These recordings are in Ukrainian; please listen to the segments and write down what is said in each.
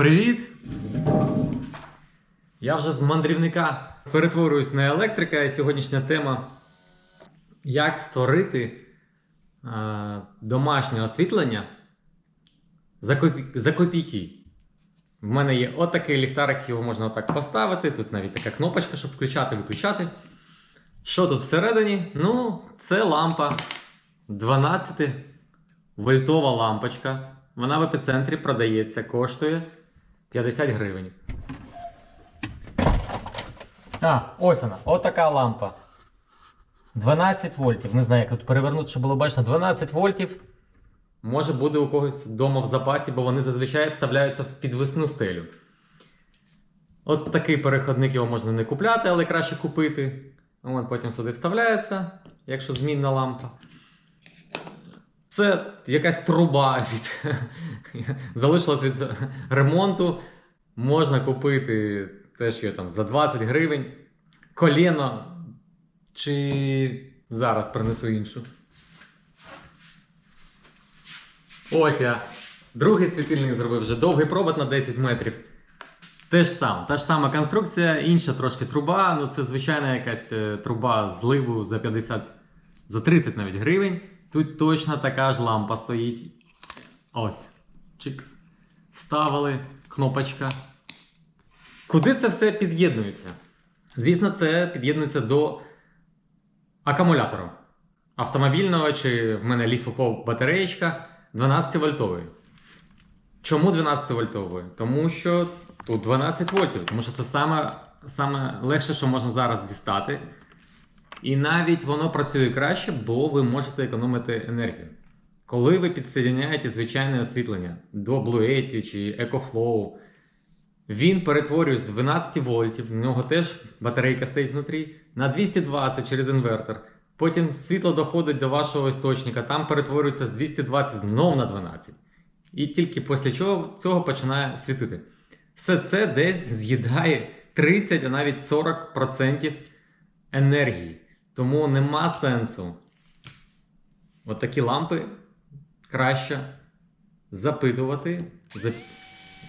Привіт! Я вже з мандрівника перетворююсь на електрика, і сьогоднішня тема як створити домашнє освітлення за, копі... за копійки. В мене є отакий ліхтарик, його можна отак поставити. Тут навіть така кнопочка, щоб включати, виключати. Що тут всередині? Ну, це лампа 12 вольтова лампочка. Вона в епіцентрі продається, коштує 50 гривень. А, ось вона. Отака лампа. 12 вольтів. Не знаю, як тут перевернути, щоб було бачно. 12 вольтів. Може буде у когось вдома в запасі, бо вони зазвичай вставляються в підвісну стелю. От такий переходник його можна не купляти, але краще купити. От потім сюди вставляється, якщо змінна лампа. Це якась труба від залишилась від ремонту. Можна купити теж її там за 20 гривень. Коліно. Чи зараз принесу іншу. Ось я. Другий світильник зробив вже довгий провод на 10 метрів. Те ж саме, та ж сама конструкція, інша трошки труба. Ну це звичайна якась е, труба зливу за 50, за 30 навіть гривень. Тут точно така ж лампа стоїть. Ось. Чикс. Вставили, кнопочка. Куди це все під'єднується? Звісно, це під'єднується до акумулятора. Автомобільного чи в мене ліфопов батареєчка 12 вольтової. Чому 12 вольтової? Тому що тут 12 вольтів, тому що це саме, саме легше, що можна зараз дістати. І навіть воно працює краще, бо ви можете економити енергію. Коли ви підсоединяєте звичайне освітлення до Blue Yeti чи EcoFlow, він перетворює з 12 вольтів, в нього теж батарейка стоїть внутрі, на 220 через інвертор. Потім світло доходить до вашого істочника, там перетворюється з 220 знов на 12. І тільки після чого цього починає світити. Все це десь з'їдає 30, а навіть 40% енергії. Тому нема сенсу. От такі лампи краще запитувати, за-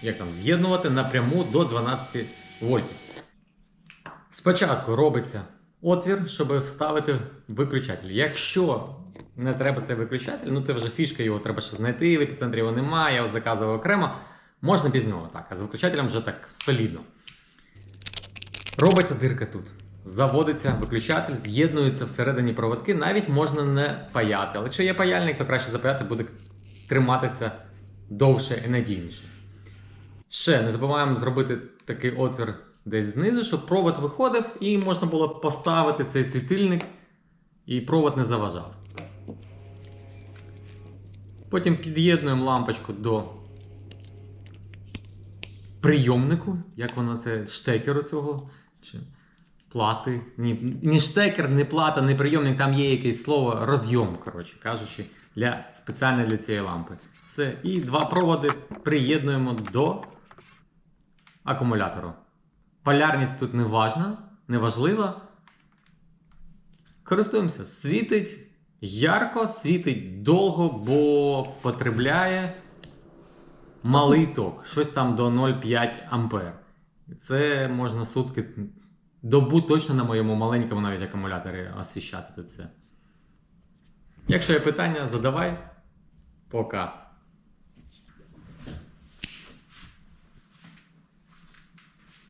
як там, з'єднувати напряму до 12 вольтів. Спочатку робиться отвір, щоб вставити виключатель. Якщо не треба цей виключатель, ну це вже фішка, його треба ще знайти, в епіцентрі його немає, я його заказував окремо. Можна без нього, так, а з виключателем вже так солідно. Робиться дирка тут. Заводиться виключатель, з'єднуються всередині проводки, навіть можна не паяти. Але якщо є паяльник, то краще запаяти буде триматися довше і надійніше. Ще не забуваємо зробити такий отвір десь знизу, щоб провод виходив і можна було поставити цей світильник, і провод не заважав. Потім під'єднуємо лампочку до прийомнику, як воно це, штекеру цього. Чи плати. Ні, ні штекер, ні плата, ні прийомник, там є якесь слово розйом, коротше кажучи, для, спеціально для цієї лампи. Все. І два проводи приєднуємо до акумулятору. Полярність тут не важна, не важлива. Користуємося. Світить ярко, світить довго, бо потребляє малий ток. Щось там до 0,5 ампер. Це можна сутки, добу точно на моєму маленькому навіть акумуляторі освіщати тут все. Якщо є питання, задавай. Пока.